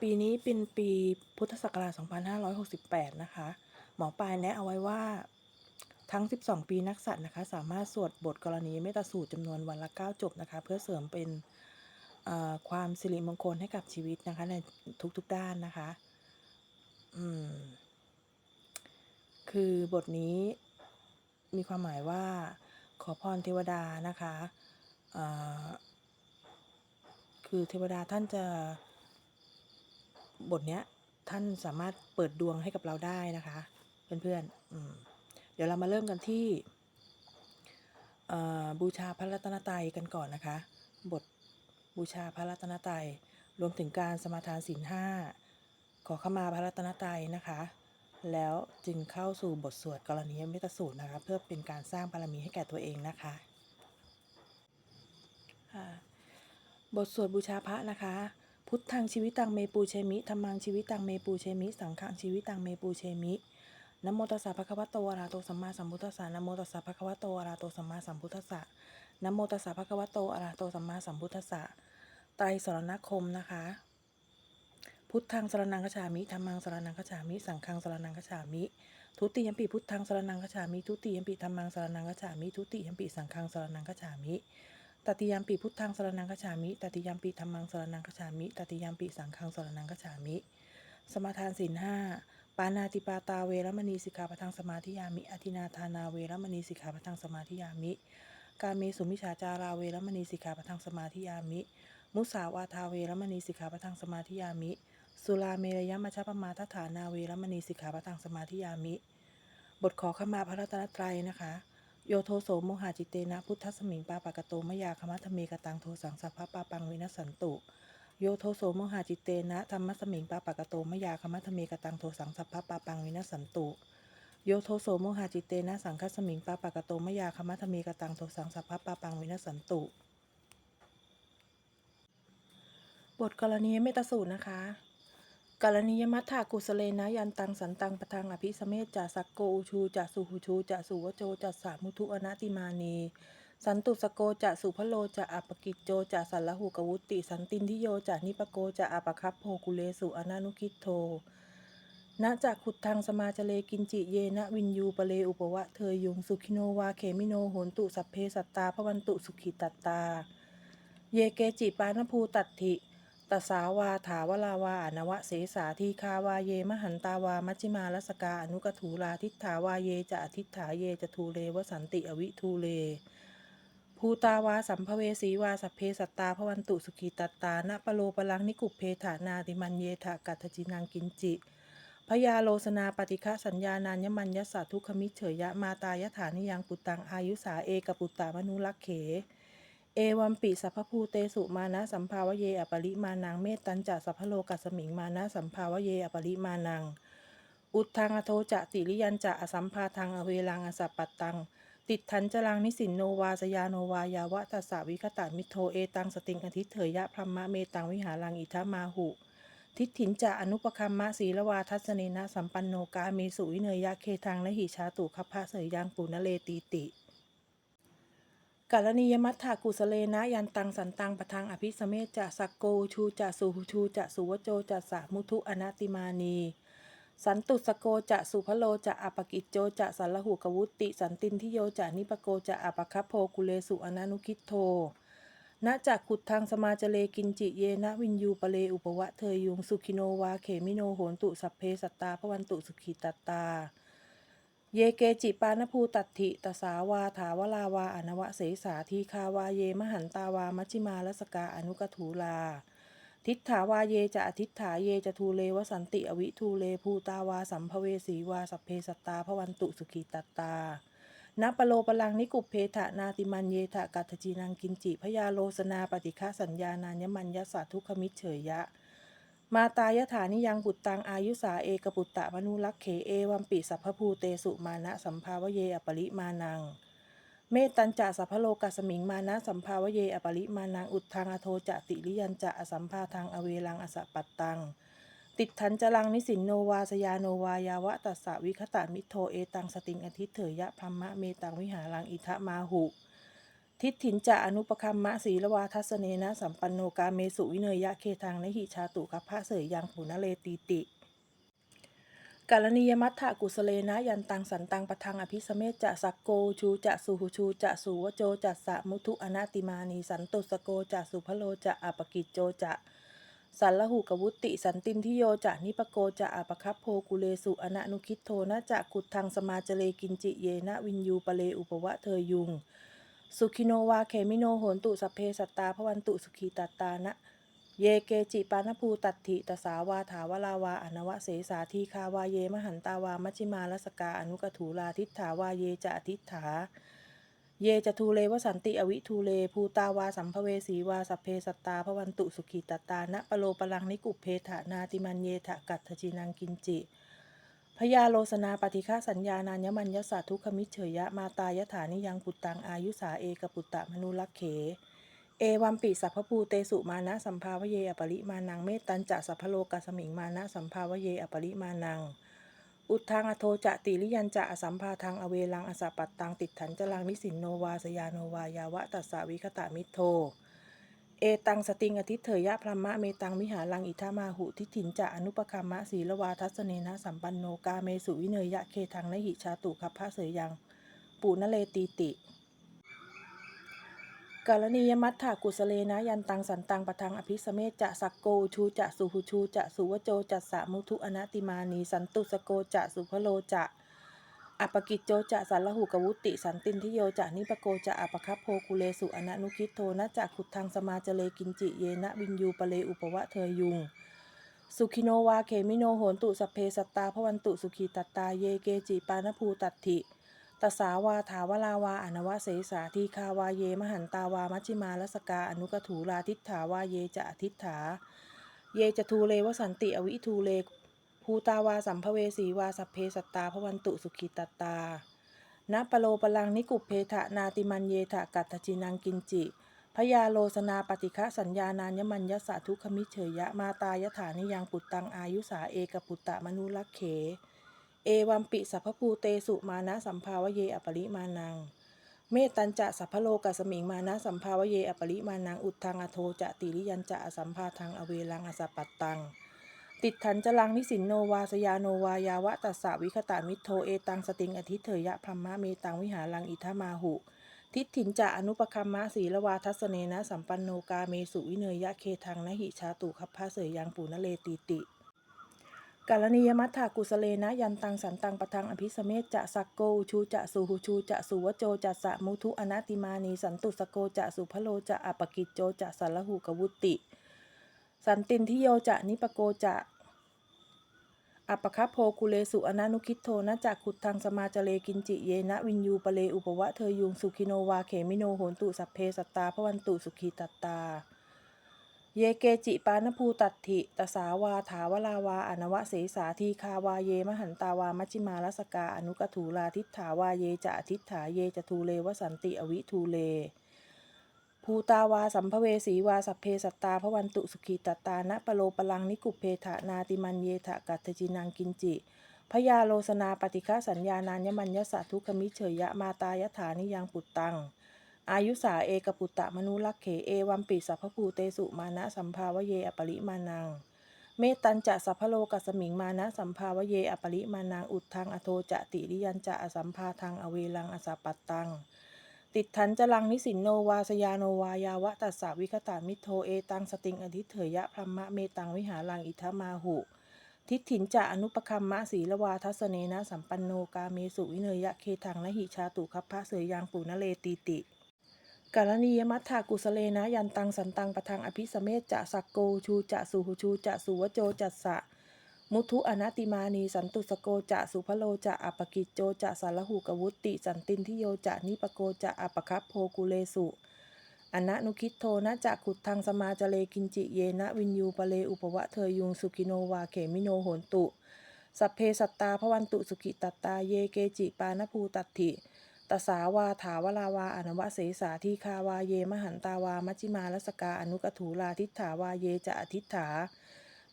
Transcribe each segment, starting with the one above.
ปีนี้เป็นปีพุทธศักราช 2568 นะคะ หมอปลายแนะเอาไว้ว่าทั้ง 12 ปีนักสัตว์นะคะ สามารถสวดบทกรณีเมตสูตรจำนวนวันละ 9 จบนะคะ เพื่อเสริมเป็นความสิริมงคลให้กับชีวิตนะคะในทุกๆด้านนะคะอืมคือบทนี้มีความหมายว่าขอพรเทวดานะคะคือเทวดาท่านจะ บทเนี้ยท่านสามารถเปิดดวงให้กับเราได้นะคะ เพื่อนๆเดี๋ยวเรามาเริ่มกันที่บูชาพระรัตนตรัยกันก่อนนะคะ บทบูชาพระรัตนตรัยรวมถึงการสมาทานศีลห้าขอขมาพระรัตนตรัยนะคะ แล้วจึงเข้าสู่บทสวดกรณียเมตตาสูตรนะคะ เพื่อเป็นการสร้างบารมีให้แก่ตัวเองนะคะบทสวดบูชาพระนะคะ พุทธังชีวิตังเมปูเชมิธรรมังชีวิตังเมปูเชมิ สังฆังชีวิตังเมปูเชมินะโมตัสสะภะคะวะโตอะระหะโตสัมมาสัมพุทธัสสะนะโมตัสสะภะคะวะโตอะระหะโตสัมมาสัมพุทธัสสะนะโมตัสสะภะคะวะโตอะระหะโตสัมมาสัมพุทธัสสะไตรสรณคมนะคะ พุทธังสรนังคฉามิธรรมังสรนังคฉามิ สังฆังสรนังคฉามิ ทุติยมปีพุทธังสรนังคฉามิ ทุติยมปีธรรมังสรนังคฉามิ ทุติยมปีสังฆังสรนังคฉามิ ตติยามปีพุทธังสรนังคฉามิตติยามปีธรรมังสรนังคฉามิตติยามปีสังฆังสรนังคฉามิ สมาทานศีลห้าปานาติปาตาเวรมณีสิกขาปทังสมาธิยามิ อธินาทานาเวรมณีสิกขาปทังสมาธิยามิ กาเมสุมิชาจาราเวรมณีสิกขาปทังสมาธิยามิ มุสาวาทาเวรมณีสิกขาปทังสมาธิยามิ สุราเมรยมัชฌปมาทฐานาเวรมณีสิกขาปทังสมาธิยามิ บทขอขมาพระรัตนตรัยนะคะ โยโทโสโมหะจิเตนะพุทธสมิงปาปะกโตมยาคมัทเมกตังโทสังสัพพะปาปังวินัสสันตุ โยโทโสโมหะจิเตนะธรรมสมิงปาปะกโตมยาคมัทเมกตังโทสังสัพพะปาปังวินัสสันตุ โยโทโสโมหะจิเตนะสังคสมิงปาปะกโตมยาคมัทเมกตังโทสังสัพพะปาปังวินัสสันตุ บทกรณีเมตสูตรนะคะ กรณียมัทธากุสเลนะยันตังสันตังปะทังอภิสเมจจะสักโกอุชูจะสุหุชูจะสุวโจจะสามุทุอนาติมานีสันตุสโกจะสุพโลจะอัปกิจโจจะสัลลหุกวุติ สันตินทิโยจะนิปโกจะอัปคัพโพกุเลสุอนานุคิโทนะจากขุดทางสมาจเลกินจิเยนะวินยูปะเลอุปวะเธอยุงสุขิโนวาเขมิโนโหนตุสัพเพสัตตาพวันตุสุขิตัตตา เยเกจิปานภูตัตถิ ตสาวาถาวลาวาอนวะเสสาทีคาวาเย มหันตาวา มัชิมาลสกา อนุกถูลาทิฏฐาวาเยจะอทิฏฐาเยจะทูเลวสันติอวิทูเลภูตาวาสัมภเวสีวาสัพเพสัตตาพวันตุสุขีตัตตานะปโลปลังนิกุปเพถานาติมันเยถากัตจินังกินจิพยาโลสนาปฏิฆะสัญญานานยมัญยสสะทุขมิเฉยยะมาตายฐานิยังปุตตังอายุสาเอกปุตตามนุลักเข เอวัมปิสัพพูเตสุมานะสัมภาวะเยอปริมานังเมตตัญจะสัพพโลกัสมิงมานะสัมภาวะเยอปริมานัง อุทธังอโทจะติริยันจะอสัมภาทังอเวลังอสัปปตัง ติดทันจรังนิสินโนวาสยาโนวายาวะตัสสะวิคตามิโทเอตังสติงอธิเถยยะพรหมะเมตังวิหารังอิทามาหุ ทิฏฐินจะอนุปคัมมะศีลวาทัสเนนะสัมปันโนกาเมสุวิเนยยะเคทังและหิชาตุคัพพะเสยยังปุณเลตีติ การณียมัทธากุสเลนะยันตังสันตังปะทังอภิสเมจจะสักโกชูจะสุหูชูจะสุวโจจะสามุทุอนาติมานีสันตุสโกจะสุพโลจะอปกิจโจจะสัลหุกวุติ สันตินทิโยจะนิปโกจะอปคัพโพกุเลสุอนานุคิตโทณจากขุดทางสมาจเลกินจิเยนะวินยูปะเลอุปวะเทยุงสุขิโนวาเขมิโนโหนตุสัพเพสัตตาพวันตุสุขีตัตตา เยเกจิปานภูตัตถิตสาวาถาวลาวาอนวะเสสาทีคาวาเยมหันตาวามัชิมาลสกาอนุกถูลา ทิฏฐาวาเยจะอทิฏฐาเยจะทูเลวสันติอวิทูเลภูตาวาสัมภเวสีวาสัพเพสตาพวันตุสุขีตัตตานปโลปลังนิกุปเพทะนาติมันเยทะกัตจีนังกินจิพยาโลสนาปฏิฆาสัญญา นานยมัญยสาทุกขมิเฉยยะ มาตายฐานิยังปุตตังอายุสาเอกปุตตะมนุลักเขเอวัมปิสัพพภูเตสุมานะสัมภาวะเยอปริมานัง เมตตัญจะสัพพโลกัสมิงมานะสัมภาวะเยอปริมานังอุทธังอโทจะติริยันจะอสัมภาทังอเวลังอสะปัตตัง ติดทันจรังนิสินโนวาสยาโนวายาวะตัสสะวิคตามิโทเอตังสติงอทิเถยยะพรหมะเมตังวิหารังอิทะมาหุ ทิฏฐินจะอนุปคัมมะศีลวาทัสเนนะสัมปันโนกาเมสุวิเนยยะเคทังนหิชาตุกัพพะเสยยังปุณเลตีติกาลนียมัตถกุสเลนะยันตังสันตังปะทังอภิสเมจจะสักโกชูจะสุหุชูจะสุวโจจะสะมุทุอนาติมานีสันตุสโกจะสุพโลจะอปกิจโจจะสันละหูกวุติสันตินทิโยจะนิปโกจะอปคัพโพกุเลสุอนะนุคิโทนะจะขุดทางสมาจเลกินจิเยนะวินยูปะเลอุปวะเธอยุง สุขิโนวาเขมิโนโหนตุสพเพสัตตาพวันตุสุขีตัตตานะเยเกจิปานภูตัตถิตสาวาถาวลาวาอนวะเสสาทีคาวาเยมหันตาวามัชิมาลสกาอนุกถูลาทิฏฐาวาเยจะอทิฏฐา เยจะทูเลวสันติอวิทูเลภูตาวาสัมภเวสีวาสัพเพสัตตาพวันตุสุขีตตานะปโลปลังนิกุเพถานาติมันเยทะกัตถจินังกินจิ พยาโลสนาปฏิฆาสัญญานานยมัญญสาทุกขมิเฉยยะมาตายฐานิยังปุตตังอายุสาเอกปุตตะมนุลักเข เอวัมปิสัพพภูเตสุมานะสัมภาวเยอปริมานังเมตตันจะสัพพโลกัสมิงมานะสัมภาวเยอปริมานัง อุทธังอโทจะติลิยันจะอสัมภาทังอเวลังอสปปัตตังติดถันจลังนิสินโนวาสยาโนวายาวะตัสสาวิคตามิโท เอตังสติงอทิเถยะพรหมะเมตังมิหาลังอิทามาหุทิถินจะอนุปคัมมะศีลวาทัสเนนะสัมปันโนกาเมสุวิเนยยะเคทังนหิชาตุคัพพะเสยยัง ปูนเลตีติกาลนียมัตถากุสเลนะยันตังสันตังปะทังอภิสเมจจะสักโกชูจะสุหุชูจะสุวโจจะสะมุทุอนาติมานีสันตุสโกจะสุพโลจะ อปกิจโจจะสันละหูกวุติสันตินทิโยจะนิปโกจะอปคัพโพกุเลสุอนะนุคิโทนะจะขุดทางสมาจเลกินจิเยนะวินยูปะเลอุปวะเทยยุง สุขิโนวาเขมิโนโหนตุสเพสตาพวันตุสุขีตัตตาเยเกจิปานภูตัตถิตสาวาถาวลาวาอนวะเสสาทีคาวาเยมหันตาวามัชิมาลสกาอนุกถูลาทิฏฐาวาเยจะอทิฏฐา เยจะทูเลวสันติอวิทูเล ภูตาวาสัมภเวสีวาสัพเพสัตตาพวันตุสุขีตัตานะปโลปลังนิกุปเพทะนาติมันเยทะกัตจินังกินจิ พยาโลสนาปฏิฆะสัญญานานยมัญญสาทุคมิเฉยยะมาตายฐานิยังปุตตังอายุสาเอกปุตตะมนุลักเข เอวัมปิสัพพภูเตสุมานะสัมภาวเยอปริมานัง เมตตัญจะสัพโลกัสมิงมานะสัมภาวเยอปริมานังอุทธังอโทจะติริยันจะอสัมภาทังอเวลังอสปปัตตัง ติดทันจลังนิสินโนวาสยาโนวายาวะตัสสะวิคตามิโทเอตังสติงอธิเถยะพรหมะเมตังวิหารังอิทมาหุ ทิฏฐินจะอนุปคัมมะศีลวาทัสเนนะสัมปันโนกาเมสุวิเนยยะเคทังนะหิชาตุคัพพะเสยยังปุณเลตีติกาลนียมัตถากุสเลนะยันตังสันตังปะทังอภิสเมจจะสักโกชูจะสุหุชูจะสุวโจจะสะมุทุอนาติมานีสันตุสโกจะสุพโลจะอปกิจโจจะสัลละหูกวุติ สันตินทิโยจะนิปโกจะ อัปคัพโพกุเลสุอนานุคิตโทนะจักขุดทางสมาจเลกินจิเยนะวินยูปะเลอุปวะเธอยุงสุขิโนวาเขมิโนโหนตุสัพเพสัตตาพวันตุสุขีตัตตา เยเกจิปานภูตัตถิตสาวาถาวลาวาอนวะเสสาทีคาวาเยมหันตาวามัชิมาลสกาอนุกถูลาทิฏฐาวาเยจะอทิฏฐาเยจะทูเลวสันติอวิทูเล ภูตาวาสัมภเวสีวาสัพเพสัตตาพวันตุสุขีตตานะปโลปลังนิกุปเพทะนาติมันเยทะกัตจินังกินจิพยาโลสนาปฏิฆาสัญญานานยมัญญสาทุคมิเฉยยะมาตายฐานิยังปุตตัง อายุสาเอกปุตตะมนุลักเขเอวัมปิสัพพภูเตสุมานะสัมภาวเยอปริมานัง เมตันจะสัพพโลกัสมิงมานะสัมภาวเยอปริมานังอุดทธังอโทจะติริยันจะอสัมภาทังอเวลังอสาปัตตัง ติดทันจลังนิสินโนวาสยาโนวายาวะตัสสาวิคตามิโทเอตังสติงอธิเถยะพรหมะเมตังวิหารังอิทมาหุ ทิฏฐินจะอนุปคัมมะศีลวาทัสเนนะสัมปันโนกาเมสุวิเนยะเคทังนหิชาตุคัพพะเสยยังปุณเลตีติกาลนียมัตถากุสเลนะยันตังสันตังปะทังอภิสเมจจะสักโกชูจะสุหุชูจะสุวโจจะสะ มุทุอนาติมานีสันตุสโกจะสุพโลจะอปกิจโจจะสารหูกวุติ สันตินทิโยจะนิปโกจะอปคัพโพกุเลสุอนะนุคิตโทนะจะขุดทางสมาจเลกินจิเยนะวินยูปะเลอุปวะเทยุงสุกิโนวาเขมิโนโหนตุ สัพเพสัตตาพวันตุสุขิตัตตาเยเกจิปานภูตัตถิตสาวาถาวลาวาอนวะเสสาทีคาวาเยมหันตาวามัชฌิมาลสกาอนุกถูลาทิฏฐาวาเยจะอทิฏฐา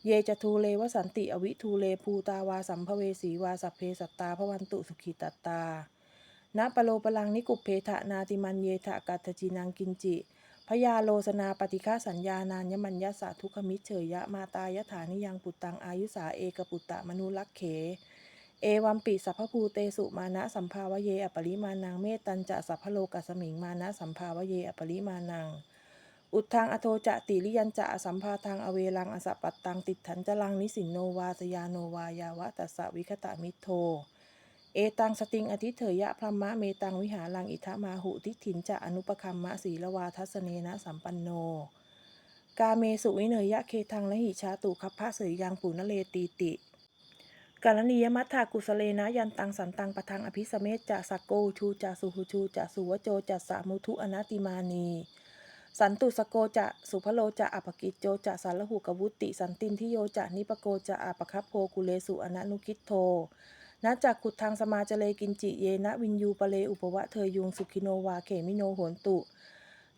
เยจะทูเลวสันติอวิทูเลภูตาวาสัมภเวสีวาสัพเพสัตตาพวันตุสุขีตัตาณปโลปลังนิกุปเพทะนาติมันเยทะกัตจินังกินจิพยาโลสนาปฏิฆาสัญญานานยมัญญาสาทุกมิเฉยยะมาตายถานิยังปุตตังอายุสาเอกปุตตะมนุลักเข เอวัมปิสัพพภูเตสุมานะสัมภาวะเยอปริมาณังเมตตัญจะสัพพโลกัสมิงมานะสัมภาวะเยอปริมาณัง อุทธังอโทจะติริยันจะอสัมภาทังอเวลังอสปปัตตังติดถันจลังนิสินโนวาสยาโนวายาวะตัสสวิคตะมิโท เอตังสติงอธิเถยะพรหมะเมตังวิหารังอิทะมาหุทิฏฐินจะอนุปคัมมะศีลวาทัสเนนะสัมปันโน กาเมสุวิเนยะเคทังละหิชาตุคัพพะเสยยังปุณเลตีติกาลนียมัทธากุสเลนะยันตังสันตังปะทังอภิสเมจจะสักโกชูจะสุหุชูจะสุวโจจะสามุทุอนาติมานี สันตุสโกจะสุพโลจะอัปกิจโจจะสารหุกวุติ สันตินทิโยจะนิปโกจะอัปคัพโพกุเลสุอนันุคิตโทนะจักขุดทางสมาจเลกินจิเยนะวินยูปะเลอุปวะเทยยุงสุขิโนวาเขมิโนโหนตุ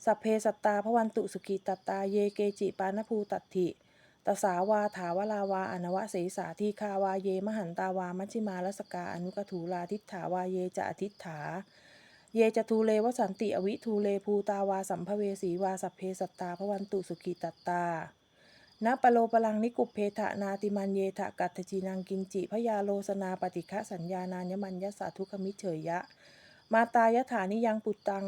สัพเพสัตตาพวันตุสุขิตัตตาเยเกจิปานภูตัตถิตสาวาถาวลาวาอนวะเสสาทีคาวาเย มหันตาวามัชิมาลสกาอนุกถูลาทิฏฐาวาเยจะอทิฏฐา เยจะทูเลวสันติอวิทูเลภูตาวาสัมภเวสีวาสัพเพสัตตาพวันตุสุขิตตตาณปโลปลังนิกุปเพทะนาติมันเยทะกัตจีนังกินจิพยาโลสนาปฏิฆะสัญญานานยมัญญสาทุคมิเฉยยะ มาตายถานิยังปุตตัง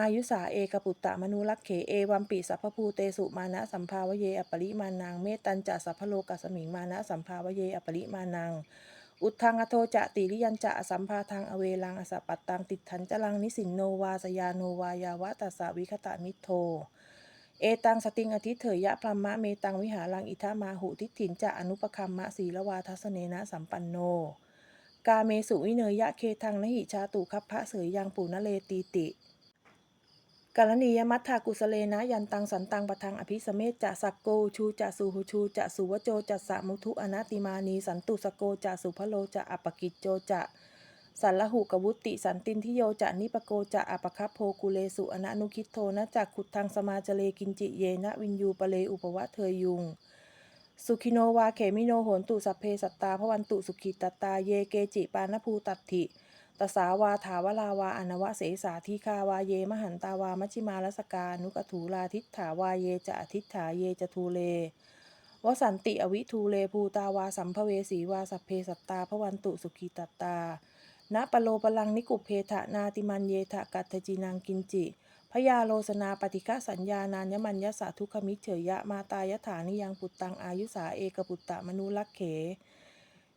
อายุสาเอกปุตตะมนุลักเขเอวัมปิสัพพภูเตสุมานะสัมภาวเยอปริมานังเมตตัญจะสัพพโลกัสมิงมานะสัมภาวเยอปริมานัง อุทังอโทจะติริยันจะอสัมภาทังอเวลังอสปปัตตังติดทันจลังนิสินโนวาสยาโนวายาวะตัสสวิคตะมิโท เอตังสติงอธิเถยยะพรหมะเมตังวิหารังอิทามาหุทิฏฐินจะอนุปคัมมะศีลวาทัสเนนะสัมปันโน กาเมสุวิเนยะเคทังนหิชาตุคัพพะเสยยังปุณเลตีติ กาลนียมัทธากุสเลนะยันตังสันตังปะทังอภิสเมจจะสักโกชูจะสุหุชูจะสุวโจจะสะมุทุอนาติมานีสันตุสโกจะสุพโลจะอปกิจโจจะสันละหุกวุติสันตินทิโยจะนิปโกจะอปคัพโพกุเลสุอนะนุคิโทนะจักขุดทางสมาจเลกินจิเยนะวินยูปะเลอุปวะเทยยุง สุขิโนวาเขมิโนโหนตุสัพเพสัตตาพวันตุสุขิตตตาเยเกจิปานภูตัตถิ ตสาวาถาวลาวาอนวะเสสาทีคาวาเย มหันตาวามัชิมาลสกานุกถูลาทิฏฐาวาเยจะอทิฏฐาเยจะทูเลวสันติอวิทูเลภูตาวาสัมภเวสีวาสัพเพสัตตาพวันตุสุขีตตาณปโลปลังนิกุปเพทะนาติมันเยทะกัตถจีนังกินจิพยาโลสนาปฏิฆะสัญญานานยมัญญสาทุคมิเฉยยะมาตายถานิยังปุตตังอายุสาเอกปุตตะมนุลักเข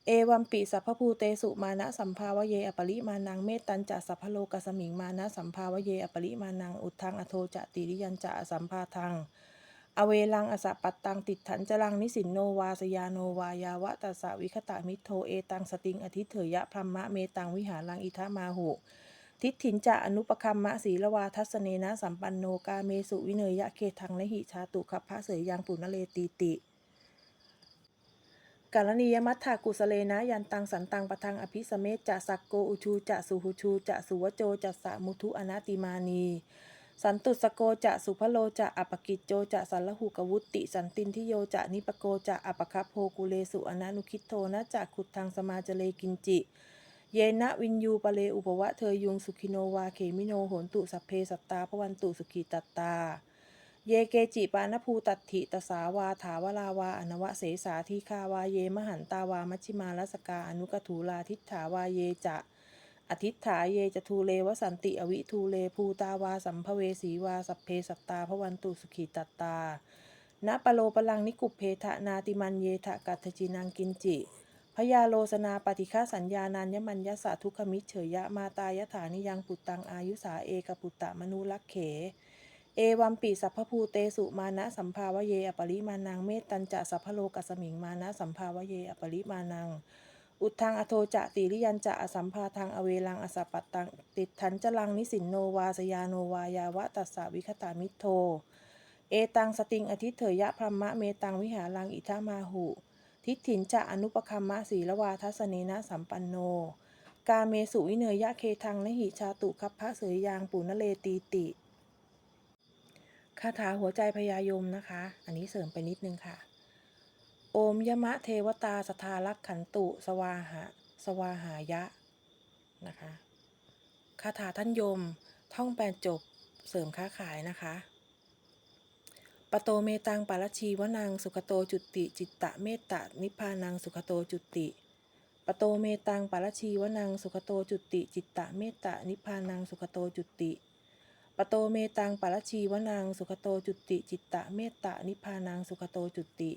เอวัมปิสัพพภูเตสุมานะสัมภาวะเยอปริมานังเมตตัญจะสัพพโลกัสมิงมานะสัมภาวะเยอปริมานังอุทังอโทจะติริยันจะสัมภาทัง อเวลังอสปปัตตังติดถันจลังนิสินโนวาสยาโนวายาวะตัสสวิคตะมิโทเอตังสติงอธิเถยะพรมะเมตังวิหารังอิทามาหุทิฏฐินจะอนุปคัมมะศีลวาทัสเนนะสัมปันโนกาเมสุวิเนยะเคทังแลหิชาตุคัพพะเสยยังปุณเลตีติ กาลนียมัทธากุสเลนะ ยันตังสันตังปะทังอภิสเมจจะสักโกอุชูจะสุหุชูจะสุวโจจะสะมุทุอนาติมานี สันตุสโกจะสุพโลจะอปปกิจโจจะสัลลหุกวุติ สันตินทิโยจะนิปโกจะอปคัพโพกุเลสุอนานุคิโทนะจะขุดทางสมาจเลกินจิเยนะวินยูปะเลอุปวะเทยยุงสุขิโนวาเขมิโนโหนตุสัพเพสัตตาพวันตุสุขีตัตตา เยเกจิปานภูตัตถิตสาวาถาวลาวา อนวะเสสาทีคาวาเยมหันตาวามัชิมาลสกาอนุกถูลาทิฏฐาวาเยจะอทิฏฐาเยจะทูเลวสันติอวิทูเลภูตาวาสัมภเวสีวาสัพเพสัตตาพวันตุสุขีตัตตาณปโลปลังนิกุปเพทะนาติมันเยทะกัตจินังกินจิพยาโลสนาปฏิฆาสัญญานานยมัญญสาทุคมิเฉยยะมาตายถานิยังปุตตังอายุสาเอกปุตตะมนุลักเข เอวัมปิสัพพภูเตสุมานะสัมภาวะเยอปริมานังเมตตัญจะสัพพโลกัสมิงมานะสัมภาวะเยอปริมานัง อุทธังอโทจะติริยันจะอสัมภาทังอเวลังอสปปัตตังติดทันจลังนิสินโนวาสยาโนวายาวะตัสสะวิคตามิโท เอตังสติงอธิเถยะพรหมะเมตังวิหารังอิทามาหุ ทิฏฐินจะอนุปคัมมะศีลวาทัสเนนะสัมปันโน กาเมสุวิเนยะเคทังและหิชาตุคัพพะเสยยางปุณเลตีติ คาถาหัวใจพยายมนะคะ อันนี้เสริมไปนิดนึงค่ะ โอมยมะเทวตาสทารักขันตุ สวาหะ สวาหายะนะคะ คาถาท่านยม ท่องแปลจบ เสริมค้าขายนะคะ ปโตเมตังปารชีวนังสุขโตจุติ จิตตะเมตตานิพพานังสุขโตจุติปโตเมตังปารชีวนังสุขโตจุติ จิตตะเมตตานิพพานังสุขโตจุติ ปโตเมตังปรชีวนังสุขโตจุติ จิตตะเมตตานิพพานังสุขโตจุติ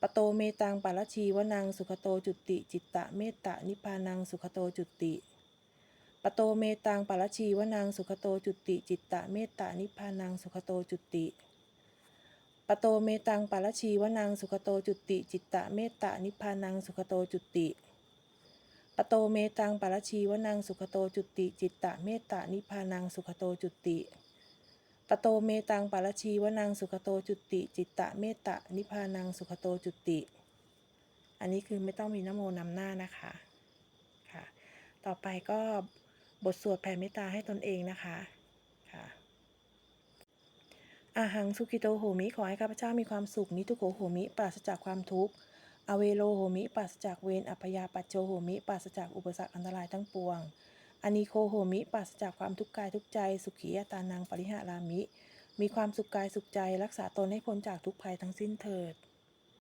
ปโตเมตังปรชีวนังสุขโตจุติ จิตตะเมตตานิพพานังสุขโตจุติปโตเมตังปรชีวนังสุขโตจุติ จิตตะเมตตานิพพานังสุขโตจุติปโตเมตังปรชีวนังสุขโตจุติจิตตะเมตตานิพพานังสุขโตจุติ ปโตเมตังปรชีวนังสุขโตจุติ จิตตะเมตตานิพพานังสุขโตจุติปโตเมตังปรชีวนังสุขโตจุติ จิตตะเมตตานิพพานังสุขโตจุติ อันนี้คือไม่ต้องมีนโมนำหน้านะคะค่ะ ต่อไปก็บทสวดแผ่เมตตาให้ตนเองนะคะค่ะอาหังสุกิโตโหมิขอให้ข้าพเจ้ามีความสุขนิทุโกโหมิปราศจากความทุกข์ อเวโลโหมิปัสจากเวรอัพยาปัจโจโหมิปัสจากอุปสรรคอันตรายทั้งปวงอนิโคโหมิปัสจากความทุกข์กายทุกใจ สุขียตานังปริหารามิ มีความสุขกายสุขใจ รักษาตนให้พ้นจากทุกภัยทั้งสิ้นเถิด